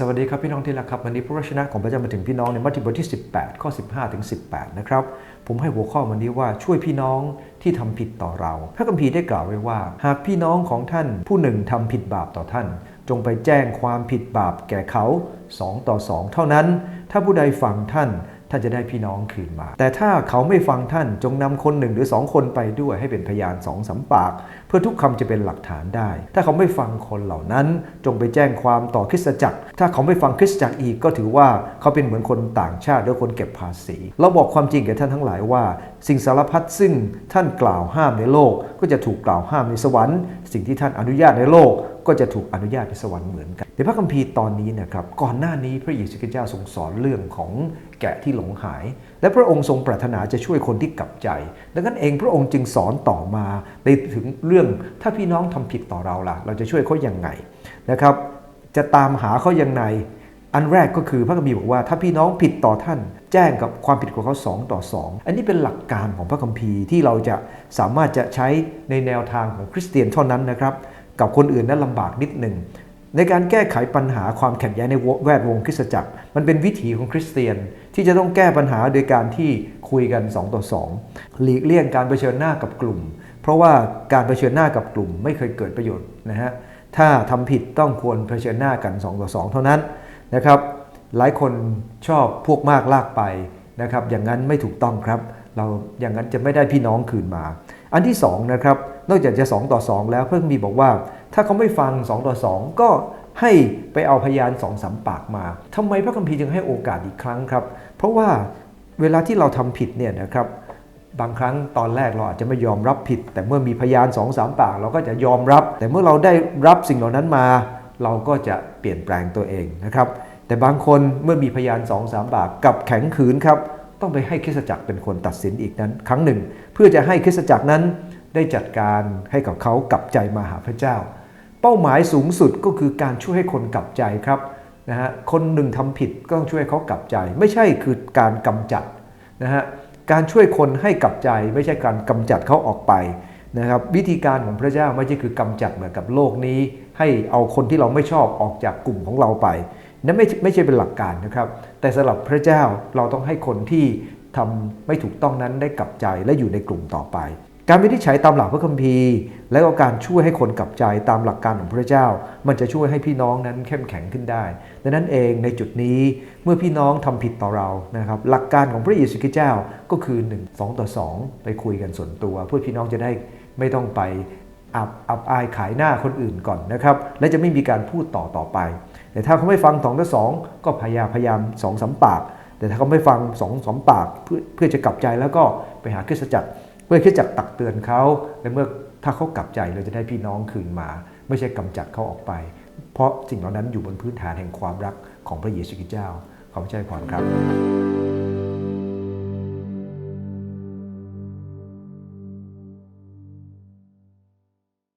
สวัสดีครับพี่น้องที่รักครับวันนี้พระวจนะของพระเจ้ามาถึงพี่น้องในมัทธิวบทที่ 18 ข้อ 15 ถึง 18 นะครับ ผมให้หัวข้อวันนี้ว่าช่วยพี่น้องที่ทำผิดต่อเรา พระคัมภีร์ได้กล่าวไว้ว่า หากพี่น้องของท่านผู้หนึ่งทำผิดบาปต่อท่าน จงไปแจ้งความผิดบาปแก่เขา2ต่อ2เท่านั้น ถ้าผู้ใดฟังท่าน ท่านจะได้พี่น้องคืนมา แต่ถ้าเขาไม่ฟังท่านจงนำคนหนึ่งหรือสองคนไปด้วยให้เป็นพยานสองสาปาก เพื่อทุกคำจะเป็นหลักฐานได้ ถ้าเขาไม่ฟังคนเหล่านั้นจงไปแจ้งความต่อคริสตจักร ถ้าเขาไม่ฟังคริสตจักรอีกก็ถือว่าเขาเป็นเหมือนคนต่างชาติหรือคนเก็บภาษี เราบอกความจริงแก่ท่านทั้งหลายว่า สิ่งสารพัดซึ่งท่านกล่าวห้ามในโลก ก็จะถูกกล่าวห้ามในสวรรค์ สิ่งที่ท่านอนุญาตในโลก ก็จะถูกอนุญาตในสวรรค์เหมือนกันในพระคัมภีร์ตอนนี้นะครับก่อนหน้านี้พระเยซูคริสต์เจ้าทรงสอนเรื่องของแกะที่หลงหาย และพระองค์ทรงปรารถนาจะช่วยคนที่กลับใจ ดังนั้นเองพระองค์จึงสอนต่อมาในถึงเรื่องถ้าพี่น้องทำผิดต่อเราล่ะ เราจะช่วยเขาอยังไงนะครับ จะตามหาเขายังไงอันแรกก็คือพระคัมภีร์บอกว่าถ้าพี่น้องผิดต่อท่าน แจ้งกับความผิดของเขา2ต่อ 2 อันนี้เป็นหลักการของพระคัมภีร์ที่เราจะสามารถจะใช้ในแนวทางของคริสเตียนเท่านั้นนะครับ กับคนอื่นนั้นลำบากนิดหนึ่งในการแก้ไขปัญหาความขัดแย้งในแวดวงคริสตจักร มันเป็นวิถีของคริสเตียนที่จะต้องแก้ปัญหาโดยการที่คุยกัน 2 ต่อ 2 หลีกเลี่ยงการเผชิญหน้ากับกลุ่ม เพราะว่าการเผชิญหน้ากับกลุ่มไม่เคยเกิดประโยชน์นะฮะถ้าทำผิดต้องควรเผชิญหน้ากัน 2 ต่อ 2 เท่านั้นนะครับหลายคนชอบพวกมากลากไปนะครับอย่างนั้นไม่ถูกต้องครับ เราอย่างนั้นจะไม่ได้พี่น้องคืนมา อันที่2นะครับนอกจากจะ 2 ต่อ 2 แล้วเพิ่งมีบอกว่า ถ้าเขาไม่ฟัง 2 ต่อ 2 ก็ให้ไปเอาพยาน2อสามปากมาทำไมพระคัมภีร์จึงให้โอกาสอีกครั้งครับ เพราะว่าเวลาที่เราทำผิดเนี่ยนะครับบางครั้งตอนแรกเราอาจจะไม่ยอมรับผิด แต่เมื่อมีพยาน2อสามปากเราก็จะยอมรับ แต่เมื่อเราได้รับสิ่งเหล่านั้นมา เราก็จะเปลี่ยนแปลงตัวเองนะครับ แต่บางคนเมื่อมีพยาน2อสามปากกับแข็งขืนครับ ต้องไปให้คริสตจักรเป็นคนตัดสินอีกนั้น ครั้งหนึ่ง เพื่อจะให้คริสตจักรนั้นได้จัดการให้กับเขากลับใจมาหาพระเจ้า เป้าหมายสูงสุดก็คือการช่วยให้คนกลับใจครับนะฮะคนหนึ่งทำผิดก็ต้องช่วยเขากลับใจ ไม่ใช่คือการกำจัดนะฮะการช่วยคนให้กลับใจ ไม่ใช่การกำจัดเขาออกไปนะครับวิธีการของพระเจ้าไม่ใช่คือกำจัดเหมือนกับโลกนี้ ให้เอาคนที่เราไม่ชอบออกจากกลุ่มของเราไป นั่นไม่ไม่ใช่เป็นหลักการนะครับ แต่สำหรับพระเจ้าเราต้องให้คนที่ทำไม่ถูกต้องนั้นได้กลับใจและอยู่ในกลุ่มต่อไป การวินิจฉัยตามหลักพระคัมภีร์ และก็การช่วยให้คนกลับใจตามหลักการของพระเจ้า มันจะช่วยให้พี่น้องนั้นเข้มแข็งขึ้นได้ ดังนั้นเองในจุดนี้เมื่อพี่น้องทำผิดต่อเรานะครับ หลักการของพระเยซูคริสต์เจ้าก็คือ 1 2 ต่อ 2 ไปคุยกันส่วนตัว เพื่อพี่น้องจะได้ไม่ต้องไป อับอับอายขายหน้าคนอื่นก่อนนะครับ และจะไม่มีการพูดต่อต่อไป แต่ถ้าเขาไม่ฟังสองต่อ2ก็พยายามพยายาม2องสปาก แต่ถ้าเขาไม่ฟัง2องสปากเพื่อเพื่อจะกลับใจแล้วก็ไปหาคริสตจักรเมื่อคิดจักตักเตือนเขาและเมื่อถ้าเขากลับใจเราจะได้พี่น้องคืนมา ไม่ใช่กำจัดเขาออกไป เพราะสิ่งเหล่านั้นอยู่บนพื้นฐานแห่งความรักของพระเยซูคริสต์เจ้าขอพระเจ้าพรครับ